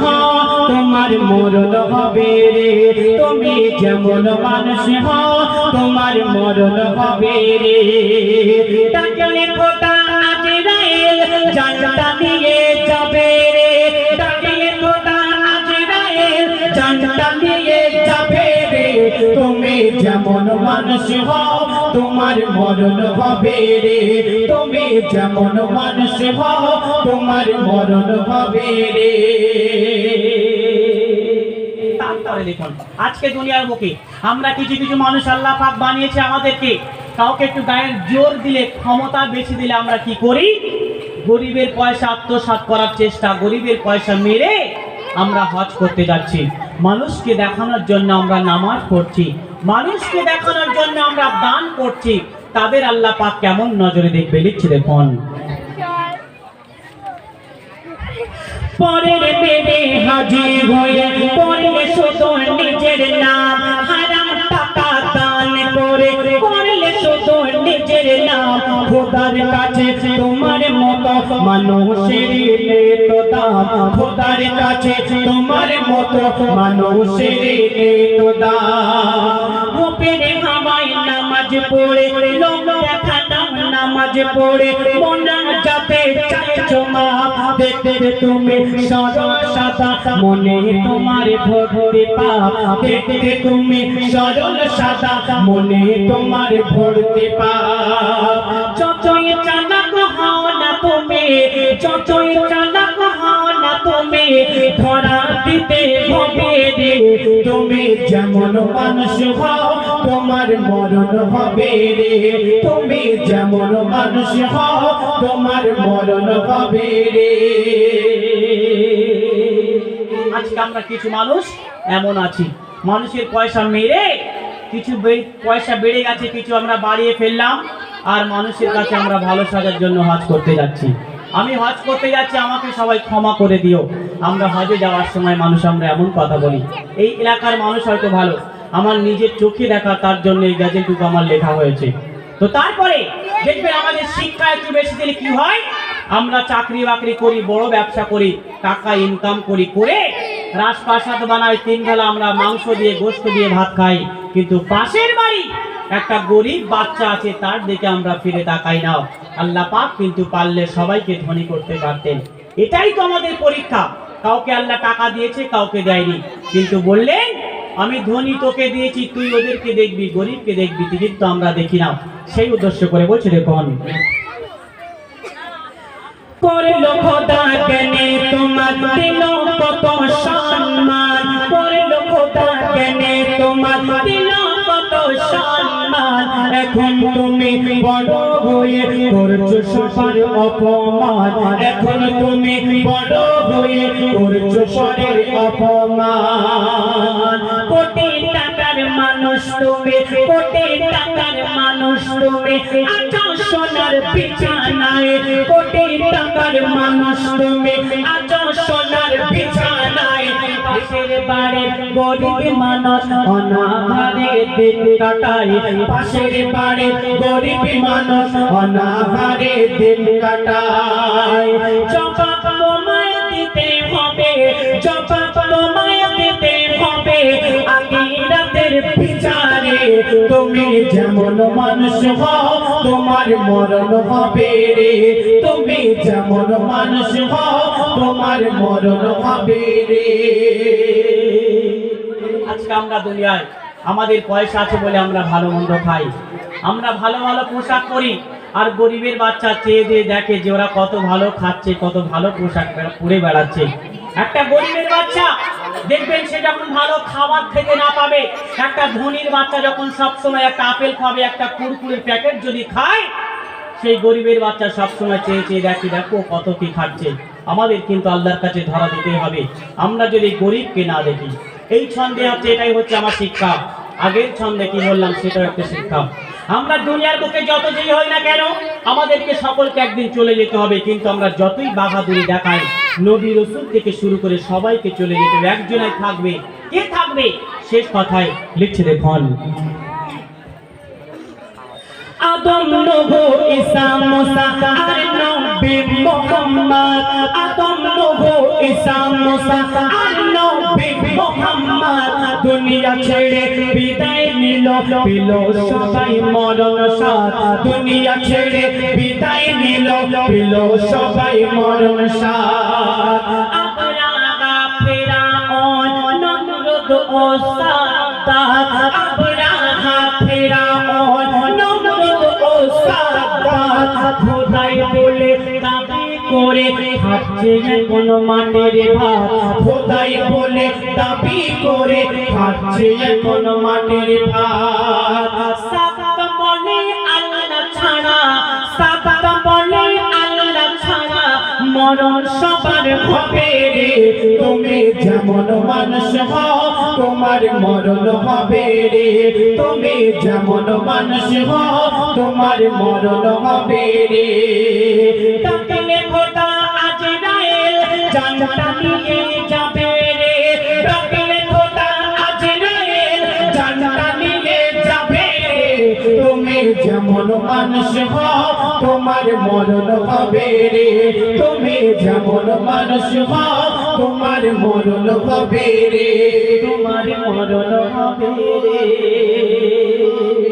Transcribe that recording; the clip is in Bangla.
হও, তোমার মরণ হবে রে। তুমি যেমন মানুষ হও, তোমার মরণ হবে রে। ডাকলে খোদা আজরাইল, জানটা দিয়ে যাবে রে। ডাকলে খোদা আজরাইল, জানটা দিয়ে যাবে রে। তুমি যেমন মানুষ হও তোমার মরণ হবে রে। তুমি যেমন মানুষ হও, তোমার মরণ হবে রে। আজকে দুনিয়ার বুকে আমরা কিছু কিছু মানুষ আল্লাহ পাক বানিয়েছে আমাদেরকে। কাউকে একটু গায়ের জোর দিলে, ক্ষমতা বেশি দিলে আমরা কি করি? গরিবের পয়সা আত্মসাৎ করার চেষ্টা, গরিবের পয়সা মেরে আমরা হজ করতে যাচ্ছি। মানুষকে দেখানোর জন্য আমরা নামাজ পড়ছি। মানুষকে দেখানোর জন্য আমরা দান করছি, তাদের আল্লাহ পাক কেমন নজরে দেখবে? লিখছি দেখুন। পরের পেটে হাজির হয়ে, পরের শুধু নিজের নাম মানুষের তো খোদার কাছে, তোমার মতো মানুষের তো রূপের হাওয়ায় নামাজ পড়ে, লোক দেখাতাম নামাজ পড়ে মনা যাতে চাইছো মা দেখতে তুমি সরল সাদা, মনে তোমার ভর্তি পাপ, দেখতে তুমি সরল সাদা, মনে তোমার ভর্তি পাপ। যতই তুমি যতই চালাক তুমি, ধরা দিতে তুমি যেমন মানুষ হও, তোমার মরণ হবে রে। তুমি যেমন মানুষ হও, তোমার মরণ হবে রে। আজকে আমরা কিছু মানুষ এমন আছি। মানুষের পয়সা মেরে, কিছু পয়সা বেড়ে গেছে, কিছু আমরা বাড়িয়ে ফেললাম, আর মানুষের কাছে আমরা ভালো সাজার জন্য হজ করতে যাচ্ছি। আমি হজ করতে যাচ্ছি, আমাকে সবাই ক্ষমা করে দিও। আমরা হজে যাওয়ার সময় মানুষ, আমরা এমন কথা বলি। এই এলাকার মানুষ হয়তো ভালো। আমার নিজের চোখে দেখা, তার জন্য এই গ্যাজেটটুকু আমার লেখা হয়েছে। তো তারপরে দেখবেন আমাদের শিক্ষা একটু বেশি দিলে কি হয়? আমরা চাকরি বাকরি করি, বড় ব্যবসা করি, টাকা ইনকাম করি, করে রাজপ্রাসাদ বানাই তিন বেলা আমরা মাংস দিয়ে গোস্ত দিয়ে ভাত খাই। কিন্তু পাশের বাড়ি একটা গরিব বাচ্চা আছে, তার দিকে আমরা ফিরে তাকাই নাও আল্লাহ পাক কিন্তু পারলে সবাইকে ধনী করতে পারতেন। এটাই তো আমাদের পরীক্ষা। কাউকে আল্লাহ টাকা দিয়েছে, কাউকে দেয়নি। কিন্তু বললেন, আমি ধনী তোকে দিয়েছি, তুই ওদেরকে দেখবি, গরিবকে দেখবি, টিকিট তো আমরা দেখি না। সেই উদ্দেশ্য করে বলছে দেখুন করল খোদা কেনে তোমার দিল তুমি বড় হয়ে করছ সবার অপমান। এখন তুমি বড় হয়ে করছ সবার অপমান। কোটি টাকার মানুষ তুমি, কোটি টাকার মানুষ তুমি, আছো সোনার বিছানায়। কোটি টাকার মানুষ তুমি, আছো সোনার বিছানায়। পাশের বাড়ির গরিব মানুষ অনাহারে দিন কাটায়। পাশের বাড়ির গরিব মানুষ অনাহারে দিন কাটায়। জবাব তোমায় দিতে হবে, জবাব তোমায় দিতে হবে। আখিরাতের বিচারে তুমি যেমন মানুষ হও, তোমার মরণ হবে রে। তুমি যেমন মানুষ হও তোমার মরণ হবে আজকে আমরা দুনিয়ায় আমাদের পয়সা আছে বলে আমরা ভালো মন্দ খাই। আমরা ভালো ভালো পোশাক পরি আর গরিবের বাচ্চা চেয়ে দিয়ে দেখে যে ওরা কত ভালো খাচ্ছে, কত ভালো পোশাক পরে- বেড়াচ্ছে। একটা গরিবের বাচ্চা দেখবেন সে যখন ভালো খাবার খেতে না পাবে, একটা ধনীর বাচ্চা যখন সবসময় একটা আপেল খাবে, একটা কুরকুরের প্যাকেট যদি খায়, সেই গরিবের বাচ্চা সবসময় চেয়ে চেয়ে দেখে, দেখো কত কি খাচ্ছে। আমাদের কিন্তু আল্লাহর কাছে ধরা দিতে হবে। আমরা যদি গরিবকে না দেখি, এই ছন্দে হচ্ছে এটাই হচ্ছে আমার শিক্ষা। আগের ছন্দে কি বললাম, সেটাও একটা শিক্ষা। আমরা দুনিয়ার বুকে যত যেই হই না কেন, আমাদেরকে সকলকে একদিন চলে যেতে হবে। কিন্তু আমরা যতই বাহাদুরি দেখাই, নবী রসুল থেকে শুরু করে সবাইকে চলে যেতে হবে। একজনাই থাকবে, কে থাকবে? শেষ কথায় লিখছে দেখুন আদম নূহ ঈসা মুসা আর নবী মুহাম্মদ। আদম নূহ ঈসা মুসা আর নবী মুহাম্মদ। দুনিয়া ছেড়ে বিদায় নিল, পেল সবাই মরণ সাথ। দুনিয়া ছেড়ে বিদায় নিল, পেল সবাই মরণ সাথ। আবরাহা ফেরাউন, নমরুদ ও সাদ্দাত খাচ্ছে কোন মাটির ভাত। খোদাই বলে দাবি করে খাচ্ছে কোন মাটির ভাত। সাত বলে আল্লাহ ছাড়া সাত বলে আল্লাহ ছাড়া মরণ সবার হবে রে। তুমি যেমন মানুষ হও তোমার মরণ হবে রে। তুমি যেমন মানুষ হও তোমার মরণ হবে রে। জানটা নিয়ে রে। ডাকলে খোদা যাবে রে। তুমি যেমন মানুষ হও, তোমার মরণ হবে রে। তুমি যেমন মানুষ হও, তোমার মরণ হবে রে। তোমার মরণ হবে রে।